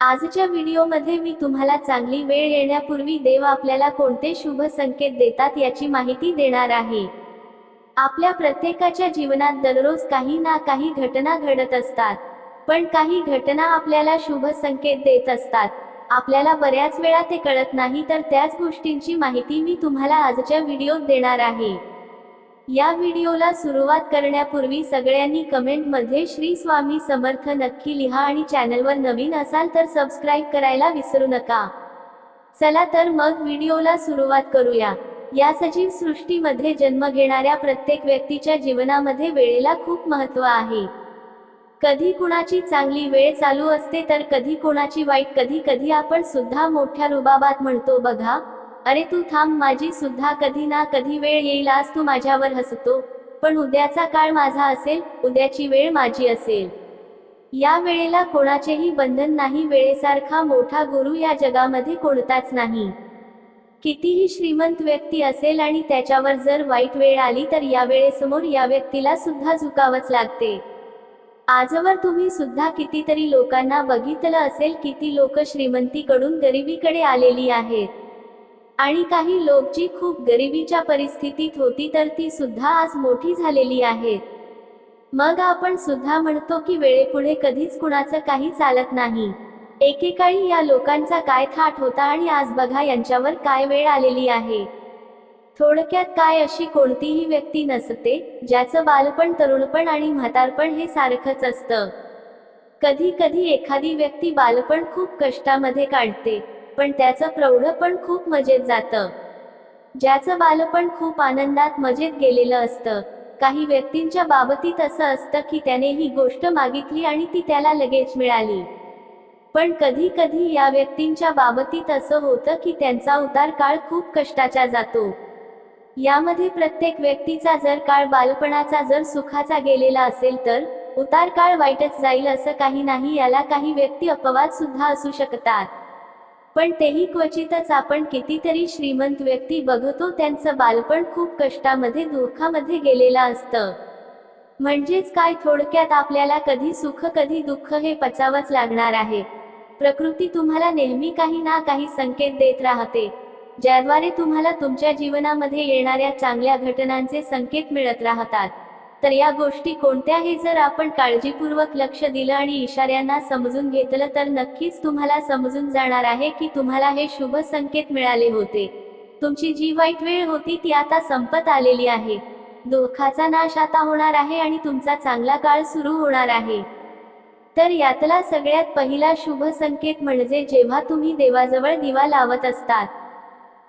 आजच्या व्हिडिओमध्ये मी तुम्हाला चांगली वेळ येण्यापूर्वी देव आपल्याला कोणते शुभ संकेत देतात याची माहिती देणार आहे. आपल्या प्रत्येकाच्या जीवनात दररोज काही ना काही घटना घडत असतात. पण काही घटना आपल्याला शुभ संकेत देत असतात. आपल्याला बऱ्याच वेळा ते कळत नाही तर त्याच गोष्टींची माहिती मी तुम्हाला आजच्या व्हिडिओत देणार आहे. या व्हिडिओला सुरुवात करण्यापूर्वी सगळ्यांनी कमेंटमध्ये श्री स्वामी समर्थ नक्की लिहा आणि चॅनलवर नवीन असाल तर सबस्क्राईब करायला विसरू नका. चला तर मग व्हिडिओला सुरुवात करूया. या सजीव सृष्टीमध्ये जन्म घेणाऱ्या प्रत्येक व्यक्तीच्या जीवनामध्ये वेळेला खूप महत्त्व आहे. कधी कुणाची चांगली वेळ चालू असते तर कधी कोणाची वाईट कधी कधी आपण सुद्धा मोठ्या रुबाबात म्हणतो बघा अरे तू थांब माझी सुद्धा कधी ना कधी वेळ येईल आज तू माझ्यावर हसतो. पण उद्याचा काळ माझा असेल उद्याची वेळ माझी असेल. या वेळेला कोणाचेही बंधन नाही वेळेसारखा मोठा गुरु या जगामध्ये कोणताच नाही. कितीही श्रीमंत व्यक्ती असेल आणि त्याच्यावर जर वाईट वेळ आली तर या वेळेसमोर या व्यक्तीला सुद्धा झुकावंच लागते. आजवर तुम्ही सुद्धा कितीतरी लोकांना बघितलं असेल किती लोक श्रीमंतीकडून गरिबीकडे आलेली आहेत. आणि काही लोक जी खूप गरिबीच्या परिस्थितीत होती तर ती सुद्धा आज मोठी झालेली आहेत. मग आपण सुद्धा म्हणतो की वेळेपुढे कधीच कुणाचं काही चालत नाही. एकेकाळी या लोकांचा काय थाट होता आणि आज बघा यांच्यावर काय वेळ आलेली आहे. थोडक्यात काय अशी कोणतीही व्यक्ती नसते ज्याचं बालपण तरुणपण आणि म्हातारपण हे सारखंच असतं. कधी कधी एखादी व्यक्ती बालपण खूप कष्टामध्ये काढते. पण त्याचं प्रौढ पण खूप मजेत जातं. ज्याचं बालपण खूप आनंदात मजेत गेलेलं असतं. काही व्यक्तींच्या बाबतीत असं असतं की त्याने ही गोष्ट मागितली आणि ती त्याला लगेच मिळाली. पण कधी कधी या व्यक्तींच्या बाबतीत असं होतं की त्यांचा उतार काळ खूप कष्टाचा जातो. यामध्ये प्रत्येक व्यक्तीचा जर काळ बालपणाचा जर सुखाचा गेलेला असेल तर उतार काळ वाईटच जाईल असं काही नाही याला काही व्यक्ती अपवाद सुद्धा असू शकतात. पण तेही क्वचितच आपण कितीतरी श्रीमंत व्यक्ती बघतो त्यांचं बालपण खूप कष्टामध्ये दुःखामध्ये गेलेलं असतं. म्हणजेच काय थोडक्यात आपल्याला कधी सुख कधी दुःख हे पचावंच लागणार आहे. प्रकृती तुम्हाला नेहमी काही ना काही संकेत देत राहते. ज्याद्वारे तुम्हाला तुमच्या जीवनामध्ये येणाऱ्या चांगल्या घटनांचे संकेत मिळत राहतात. तर या गोष्टी कोणत्या हे जर आपण काळजीपूर्वक लक्ष दिलं आणि इशाऱ्यांना समजून घेतलं तर नक्कीच तुम्हाला समजून जाणार आहे की तुम्हाला हे शुभ संकेत मिळाले होते. तुमची जी वाईट वेळ होती ती आता संपत आलेली आहे. दुःखाचा नाश आता होणार आहे आणि तुमचा चांगला काळ सुरू होणार आहे. तर यातला सगळ्यात पहिला शुभ संकेत म्हणजे जेव्हा तुम्ही देवाजवळ दिवा लावत असतात.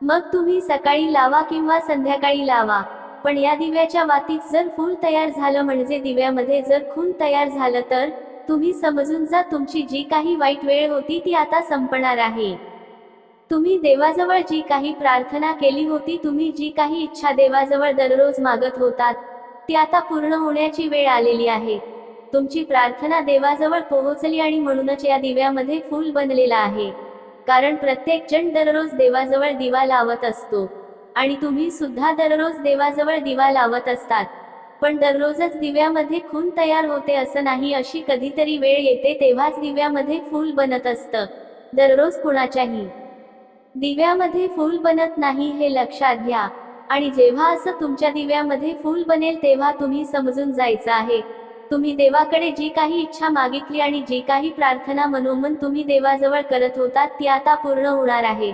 मग तुम्ही सकाळी लावा किंवा संध्याकाळी लावा. पण या दिव्याच्या वातीत जर फूल तयार झालं म्हणजे दिव्यामध्ये जर खून तयार झालं तर तुम्ही समजून जा तुमची जी काही वाईट वेळ होती ती आता संपणार आहे. तुम्ही देवाजवळ जी काही प्रार्थना केली होती तुम्ही जी काही इच्छा देवाजवळ दररोज मागत होतात ती आता पूर्ण होण्याची वेळ आलेली आहे. तुमची प्रार्थना देवाजवळ पोहोचली आणि म्हणूनच या दिव्यामध्ये फूल बनलेला आहे. कारण प्रत्येक जण दररोज देवाजवळ दिवा लावत असतो. आणि तुम्ही सुद्धा दररोज देवाजवळ दिवा लावत असतात. पण दररोजच दिव्यामध्ये खून तयार होते असं नाही अशी कधीतरी वेळ येते तेव्हाच दिव्यामध्ये फूल बनत असतं. दररोज कुणाच्याही दिव्यामध्ये फूल बनत नाही हे लक्षात घ्या. आणि जेव्हा असं तुमच्या दिव्यामध्ये फूल बनेल तेव्हा तुम्ही समजून जायचं आहे. तुम्ही देवाकडे जी काही इच्छा मागितली आणि जी काही प्रार्थना मनोमन तुम्ही देवाजवळ करत होतात ती आता पूर्ण होणार आहे.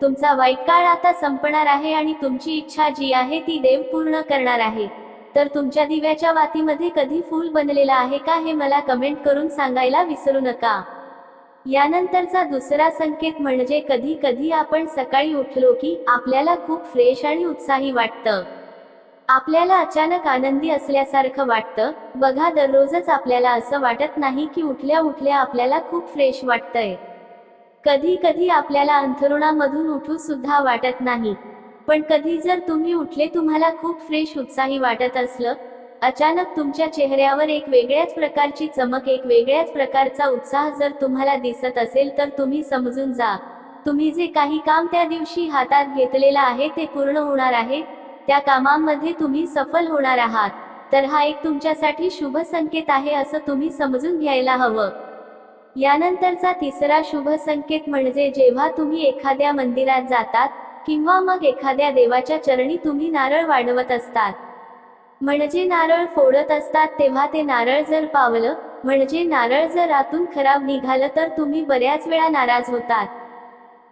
तुमचा वाईट काळ आता संपणार आहे आणि तुमची इच्छा जी आहे ती देव पूर्ण करणार आहे. तर तुमच्या दिव्याच्या वातीमध्ये कधी फूल बनलेला आहे का हे मला कमेंट करून सांगायला विसरू नका. यानंतरचा दुसरा संकेत म्हणजे कधी कधी आपण सकाळी उठलो की आपल्याला खूप फ्रेश आणि उत्साही वाटतं. आपल्याला अचानक आनंदी असल्यासारखं वाटतं. बघा दररोजच आपल्याला असं वाटत नाही की उठल्या उठल्या आपल्याला खूप फ्रेश वाटतंय. कधी कधी आपल्याला अंथरुणामधून उठू सुद्धा वाटत नाही. पण कधी जर तुम्ही उठले तुम्हाला खूप फ्रेश उत्साही वाटत असलं अचानक तुमच्या चेहऱ्यावर एक वेगळ्याच प्रकारची चमक एक वेगळ्याच प्रकारचा उत्साह जर तुम्हाला दिसत असेल तर तुम्ही समजून जा. तुम्ही जे काही काम त्या दिवशी हातात घेतलेलं आहे ते पूर्ण होणार आहे त्या कामामध्ये तुम्ही सफल होणार आहात. तर हा एक तुमच्यासाठी शुभ संकेत आहे असं तुम्ही समजून घ्यायला हवं. यानंतरचा तिसरा शुभ संकेत म्हणजे जेव्हा तुम्ही एखाद्या मंदिरात जातात किंवा मग एखाद्या देवाच्या चरणी तुम्ही नारळ वाढवत असतात. म्हणजे नारळ फोडत असतात तेव्हा ते नारळ जर पावलं म्हणजे नारळ जर आतून खराब निघालं तर तुम्ही बऱ्याच वेळा नाराज होतात.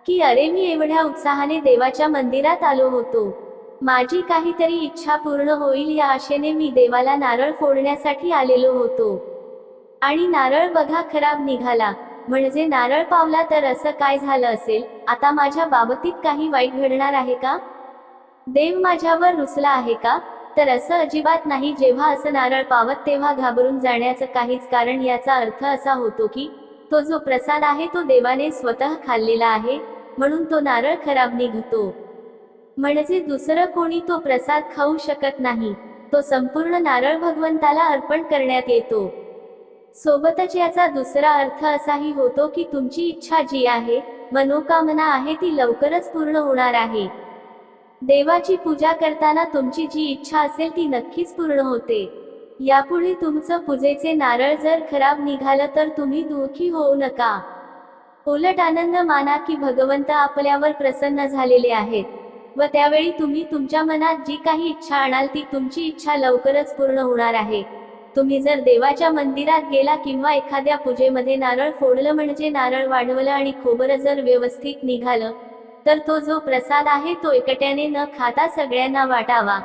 की अरे मी एवढ्या उत्साहाने देवाच्या मंदिरात आलो होतो. माझी काहीतरी इच्छा पूर्ण होईल या आशेने मी देवाला नारळ फोडण्यासाठी आलेलो होतो. आणि नारळ बघा खराब निघाला. म्हणजे नारळ पावला तर असं काय झालं असेल? आता माझ्या बाबतीत काही वाईट घडणार आहे का? देव माझ्यावर रुसला आहे का? तर असं अजिबात नाही जेव्हा असं नारळ पावत तेव्हा घाबरून जाण्याचं काहीच कारण याचा अर्थ असा होतो की तो जो प्रसाद आहे तो देवाने स्वतः खाल्लेला आहे म्हणून तो नारळ खराब निघतो. म्हणजे दुसरं कोणी तो प्रसाद खाऊ शकत नाही. तो संपूर्ण नारळ भगवंताला अर्पण करण्यात येतो. सोबतच याचा दुसरा अर्थ असाही होतो की तुमची इच्छा जी आहे मनोकामना आहे ती लवकरच पूर्ण होणार आहे. देवाची पूजा करताना तुमची जी इच्छा असेल ती नक्कीच पूर्ण होते. यापुढे तुमचं पूजेचे नारळ जर खराब निघालं तर तुम्ही दुःखी होऊ नका. उलट आनंद माना की भगवंत आपल्यावर प्रसन्न झालेले आहेत. व त्यावेळी तुम्ही तुमच्या मनात जी काही इच्छा आणाल ती तुमची इच्छा लवकरच पूर्ण होणार आहे. तुम्ही जर देवाच्या मंदिरात गेला किंवा एखाद्या पूजेमध्ये नारळ फोडलं म्हणजे नारळ वाढवलं आणि खोबरं जर व्यवस्थित निघालं तर तो जो प्रसाद आहे तो एकट्याने न खाता सगळ्यांना वाटावा.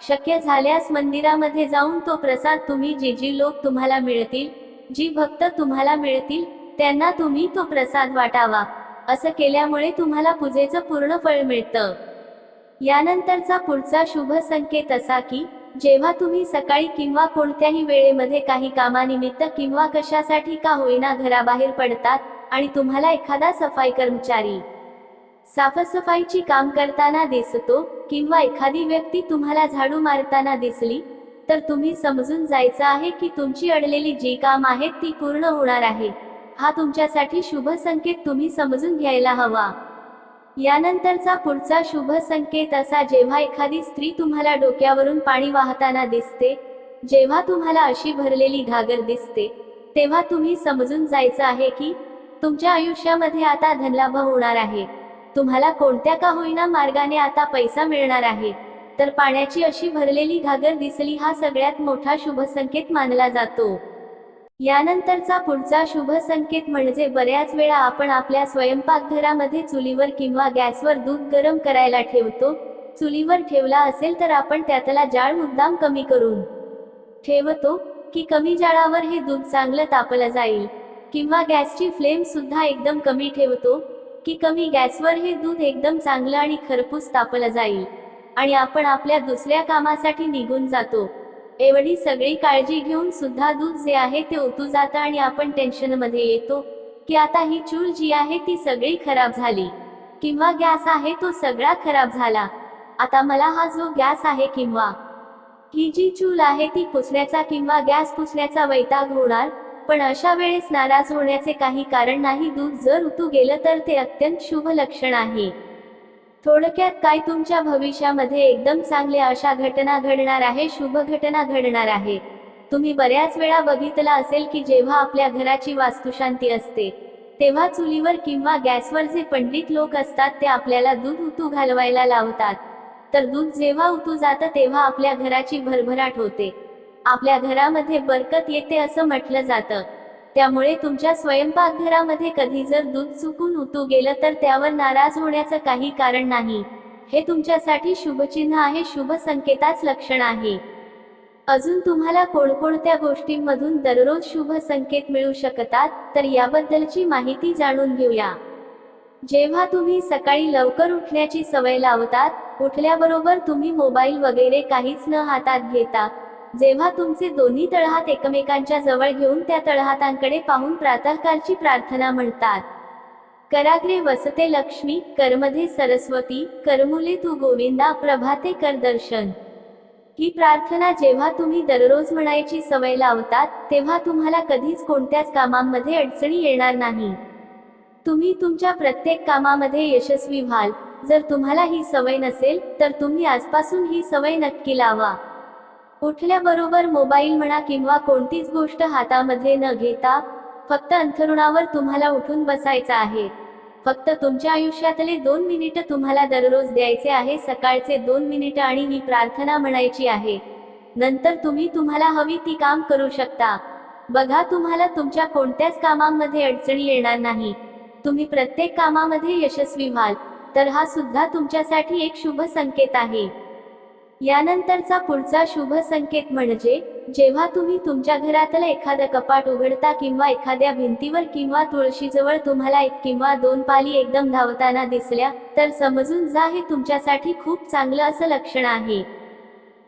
शक्य झाल्यास मंदिरामध्ये जाऊन तो प्रसाद तुम्ही जी जी लोक तुम्हाला मिळतील जी भक्त तुम्हाला मिळतील त्यांना तुम्ही तो प्रसाद वाटावा. असं केल्यामुळे तुम्हाला पूजेचं पूर्ण फळ मिळतं. यानंतरचा पुढचा शुभ संकेत असा की जेव्हा तुम्ही सकाळी किंवा कोणत्याही वेळेमध्ये काही कामानिमित्त किंवा कशासाठी का होईना घराबाहेर पडतात आणि तुम्हाला एखादा सफाई कर्मचारी साफसफाईची काम करताना दिसतो किंवा एखादी व्यक्ती तुम्हाला झाडू मारताना दिसली तर तुम्ही समजून जायचं आहे की तुमची अडलेली जी काम आहेत ती पूर्ण होणार आहे. हा तुमच्यासाठी शुभ संकेत तुम्ही समजून घ्यायला हवा. यानंतरचा पुढचा शुभ संकेत असा जेव्हा एखादी स्त्री तुम्हाला डोक्यावरून पाणी वाहताना दिसते जेव्हा तुम्हाला अशी भरलेली घागर दिसते तेव्हा तुम्ही समजून जायचं आहे की तुमच्या आयुष्यामध्ये आता धनलाभ होणार आहे. तुम्हाला कोणत्या का होईना मार्गाने आता पैसा मिळणार आहे. तर पाण्याची अशी भरलेली घागर दिसली हा सगळ्यात मोठा शुभ संकेत मानला जातो. यानंतरचा पुढचा शुभ संकेत म्हणजे बऱ्याच वेळा आपण आपल्या स्वयंपाकघरामध्ये चुलीवर किंवा गॅसवर दूध गरम करायला ठेवतो. चुलीवर ठेवला असेल तर आपण त्यातला जाळ मुद्दाम कमी करून ठेवतो की कमी जाळावर हे दूध चांगलं तापलं जाईल. किंवा गॅसची फ्लेम सुद्धा एकदम कमी ठेवतो की कमी गॅसवर हे दूध एकदम चांगलं आणि खरपूस तापलं जाईल. आणि आपण आपल्या दुसऱ्या कामासाठी निघून जातो. एवढी सगळी काळजी घेऊन सुद्धा दूध जे आहे ते ओतू जातं आणि आपण टेन्शनमध्ये येतो की आता ही चूल जी आहे ती सगळी खराब झाली. किंवा गॅस आहे तो सगळा खराब झाला. आता मला हा जो गॅस आहे किंवा ही जी चूल आहे ती पुसण्याचा किंवा गॅस पुसण्याचा वैताग होणार पण अशा वेळेस नाराज होण्याचे काही कारण नाही. दूध जर उतू गेलं तर ते अत्यंत शुभ लक्षण आहे. थोडक्यात काय तुमच्या भविष्यामध्ये एकदम चांगल्या अशा घटना घडणार आहे शुभ घटना घडणार आहे? तुम्ही बऱ्याच वेळा बघितला असेल की जेव्हा आपल्या घराची वास्तुशांती असते तेव्हा चुलीवर किंवा गॅसवर जे पंडित लोक असतात ते आपल्याला दूध उतू घालवायला लावतात. तर दूध जेव्हा उतू जातं तेव्हा आपल्या घराची भरभराट होते. आपल्या घरामध्ये बरकत येते असं म्हटलं जातं. त्यामुळे तुमच्या स्वयंपाकघरामध्ये कधी जर दूध चुकून उतू गेलं तर त्यावर नाराज होण्याचं काही कारण नाही. हे तुमच्यासाठी शुभचिन्ह आहे शुभ संकेताच लक्षण आहे. अजून तुम्हाला कोणकोणत्या गोष्टींमधून दररोज शुभ संकेत मिळू शकतात तर याबद्दलची माहिती जाणून घेऊया. जेव्हा तुम्ही सकाळी लवकर उठण्याची सवय लावतात उठल्याबरोबर तुम्ही मोबाईल वगैरे काहीच न हातात घेता जेव्हा तुमचे दोन्ही तळहात एकमेकांच्या जवळ घेऊन त्या तळहातांकडे पाहून प्रातःकालची प्रार्थना म्हणतात. कराग्रे वसते लक्ष्मी कर्मधे सरस्वती करमुले तू गोविंदा प्रभाते कर दर्शन. ही प्रार्थना जेव्हा तुम्ही दररोज म्हणायची सवय लावतात तेव्हा तुम्हाला कधीच कोणत्याच कामांमध्ये अडचणी येणार नाही. तुम्ही तुमच्या प्रत्येक कामामध्ये यशस्वी व्हाल. जर तुम्हाला ही सवय नसेल तर तुम्ही आजपासून ही सवय नक्की लावा. उठल्याबरोबर मोबाईल म्हणा किंवा कोणतीच गोष्ट हातामध्ये न घेता फक्त अंथरुणावर तुम्हाला उठून बसायचं आहे. फक्त तुमच्या आयुष्यातले दोन मिनिटं तुम्हाला दररोज द्यायचे आहे सकाळचे दोन मिनिटं आणि ही प्रार्थना म्हणायची आहे. नंतर तुम्ही तुम्हाला हवी ती काम करू शकता. बघा तुम्हाला तुमच्या कोणत्याच कामामध्ये अडचणी येणार नाही. तुम्ही प्रत्येक कामामध्ये यशस्वी व्हाल तर हा सुद्धा तुमच्यासाठी एक शुभ संकेत आहे. यानंतरचा पुढचा शुभ संकेत म्हणजे जेव्हा तुम्ही तुमच्या घरातलं एखादं कपाट उघडता किंवा एखाद्या भिंतीवर किंवा तुळशीजवळ तुम्हाला एक किंवा दोन पाली एकदम धावताना दिसल्या तर समजून जा हे तुमच्यासाठी खूप चांगलं असं लक्षण आहे.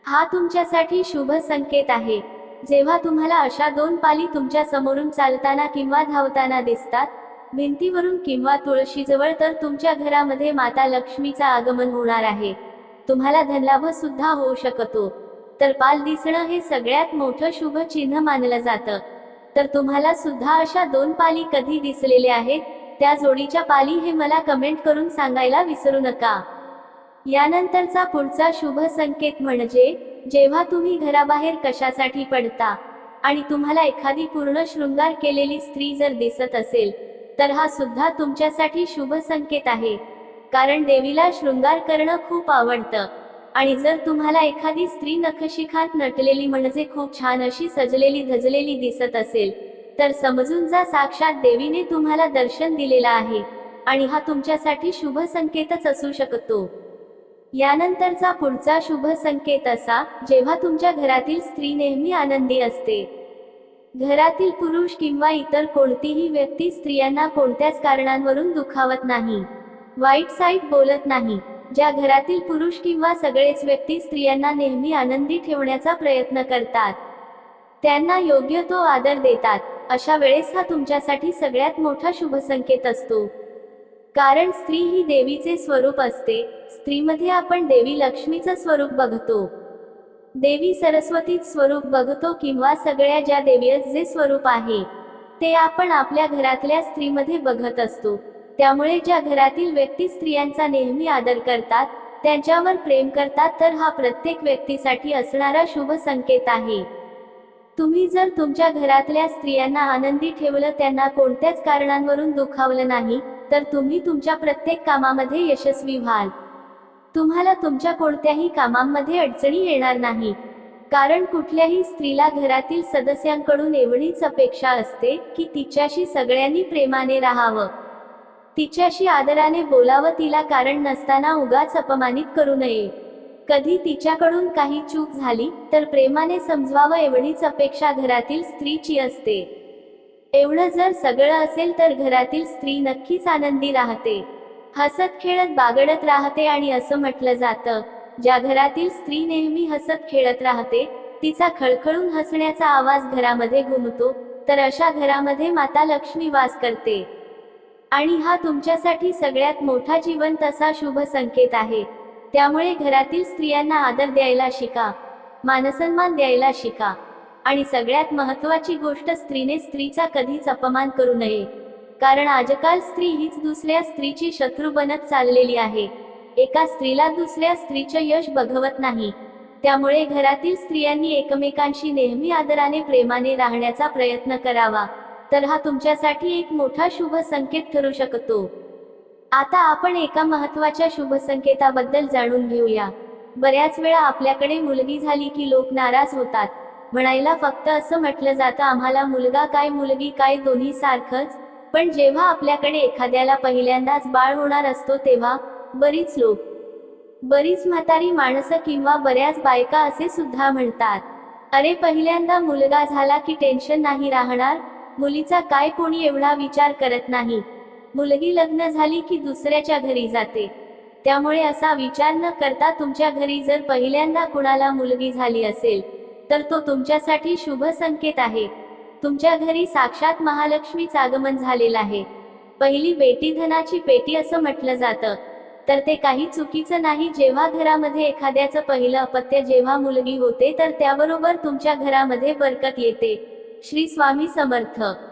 हा तुमच्यासाठी शुभ संकेत आहे. जेव्हा तुम्हाला अशा दोन पाली तुमच्या समोरून चालताना किंवा धावताना दिसतात भिंतीवरून किंवा तुळशीजवळ तर तुमच्या घरामध्ये माता लक्ष्मीचा आगमन होणार आहे. तुम्हाला धनलाभ सुद्धा होऊ शकतो. तर पाल दिसणं हे सगळ्यात मोठं शुभ चिन्ह मानलं जातं. तर तुम्हाला सुद्धा अशा दोन पाली कधी दिसलेल्या आहेत? त्या जोडीच्या पाली हे मला कमेंट करून सांगायला विसरू नका. यानंतरचा पुढचा शुभ संकेत म्हणजे जेव्हा तुम्ही घराबाहेर कशासाठी पडता आणि तुम्हाला एखादी पूर्ण शृंगार केलेली स्त्री जर दिसत असेल तर हा सुद्धा तुमच्यासाठी शुभ संकेत आहे. कारण देवीला शृंगार करणं खूप आवडतं. आणि जर तुम्हाला एखादी स्त्री नखशिखात नटलेली म्हणजे खूप छान अशी सजलेली धजलेली दिसत असेल तर समजून जा साक्षात देवीने तुम्हाला दर्शन दिलेला आहे आणि हा तुमच्यासाठी शुभ संकेतच असू शकतो. यानंतरचा पुढचा शुभ संकेत असा जेव्हा तुमच्या घरातील स्त्री नेहमी आनंदी असते. घरातील पुरुष किंवा इतर कोणतीही व्यक्ती स्त्रियांना कोणत्याच कारणांवरून दुखावत नाही. वाईट साईट बोलत नाही. ज्या घरातील पुरुष किंवा सगळेच व्यक्ती स्त्रियांना नेहमी आनंदी ठेवण्याचा प्रयत्न करतात. त्यांना योग्य तो आदर देतात. अशा वेळेस हा तुमच्यासाठी सगळ्यात मोठा शुभसंकेत असतो. कारण स्त्री ही देवीचे स्वरूप असते. स्त्रीमध्ये आपण देवी लक्ष्मीचं स्वरूप बघतो. देवी सरस्वतीच स्वरूप बघतो किंवा सगळ्या ज्या देवीच जे स्वरूप आहे ते आपण आपल्या घरातल्या स्त्रीमध्ये बघत असतो. त्यामुळे ज्या घरातील व्यक्ती स्त्रियांचा नेहमी आदर करतात त्यांच्यावर प्रेम करतात तर हा प्रत्येक व्यक्तीसाठी असणारा शुभ संकेत आहे. तुम्ही जर तुमच्या घरातल्या स्त्रियांना आनंदी ठेवलं त्यांना कोणत्याच कारणांवरून दुखावलं नाही तर तुम्ही तुमच्या प्रत्येक कामामध्ये यशस्वी व्हाल. तुम्हाला तुमच्या कोणत्याही कामांमध्ये अडचणी येणार नाही. कारण कुठल्याही स्त्रीला घरातील सदस्यांकडून एवढीच अपेक्षा असते की तिच्याशी सगळ्यांनी प्रेमाने राहावं. तिच्याशी आदराने बोलावं तिला कारण नसताना उगाच अपमानित करू नये. कधी तिच्याकडून काही चूक झाली तर प्रेमाने समजवावं एवढीच अपेक्षा घरातील स्त्रीची असते. एवढं जर सगळं असेल तर घरातील स्त्री नक्कीच आनंदी राहते. हसत खेळत बागडत राहते आणि असं म्हटलं जातं ज्या घरातील स्त्री नेहमी हसत खेळत राहते तिचा खळखळून हसण्याचा आवाज घरामध्ये घुमतो तर अशा घरामध्ये माता लक्ष्मी वास करते. आणि हा तुमच्यासाठी सगळ्यात मोठा जिवंत असा शुभ संकेत आहे. त्यामुळे घरातील स्त्रियांना आदर द्यायला शिका. मानसन्मान द्यायला शिका. आणि सगळ्यात महत्वाची गोष्ट स्त्रीने स्त्रीचा कधीच अपमान करू नये. कारण आजकाल स्त्री हीच दुसऱ्या स्त्रीची शत्रू बनत चाललेली आहे. एका स्त्रीला दुसऱ्या स्त्रीचं यश बघवत नाही. त्यामुळे घरातील स्त्रियांनी एकमेकांशी नेहमी आदराने प्रेमाने राहण्याचा प्रयत्न करावा. तर हा तुमच्यासाठी एक मोठा शुभ संकेत ठरू शकतो. आता आपण एका महत्त्वाच्या शुभ संकेताबद्दल जाणून घेऊया. बऱ्याच वेळा आपल्याकडे मुलगी झाली की लोक नाराज होतात. म्हणायला फक्त असं म्हटलं जातं आम्हाला मुलगा काय मुलगी काय दोन्ही सारखंच. पण जेव्हा आपल्याकडे एखाद्याला पहिल्यांदाच बाळ होणार असतो तेव्हा बरीच लोक बरीच म्हातारी माणसं किंवा बऱ्याच बायका असे सुद्धा म्हणतात. अरे पहिल्यांदा मुलगा झाला की टेन्शन नाही राहणार? मुलीचा काय कोणी एवढा विचार करत नाही. मुलगी लग्न झाली की दुसऱ्याच्या घरी जाते. त्यामुळे असा विचार न करता तुमच्या घरी जर पहिल्यांदा कुणाला मुलगी झाली असेल तर तो तुमच्यासाठी शुभ संकेत आहे. तुमच्या घरी साक्षात महालक्ष्मीचं आगमन झालेलं आहे. पहिली बेटी धनाची पेटी असं म्हटलं जातं. तर ते काही चुकीचं नाही जेव्हा घरामध्ये एखाद्याचं पहिलं अपत्य जेव्हा मुलगी होते तर त्याबरोबर तुमच्या घरामध्ये बरकत येते. श्री स्वामी समर्थ.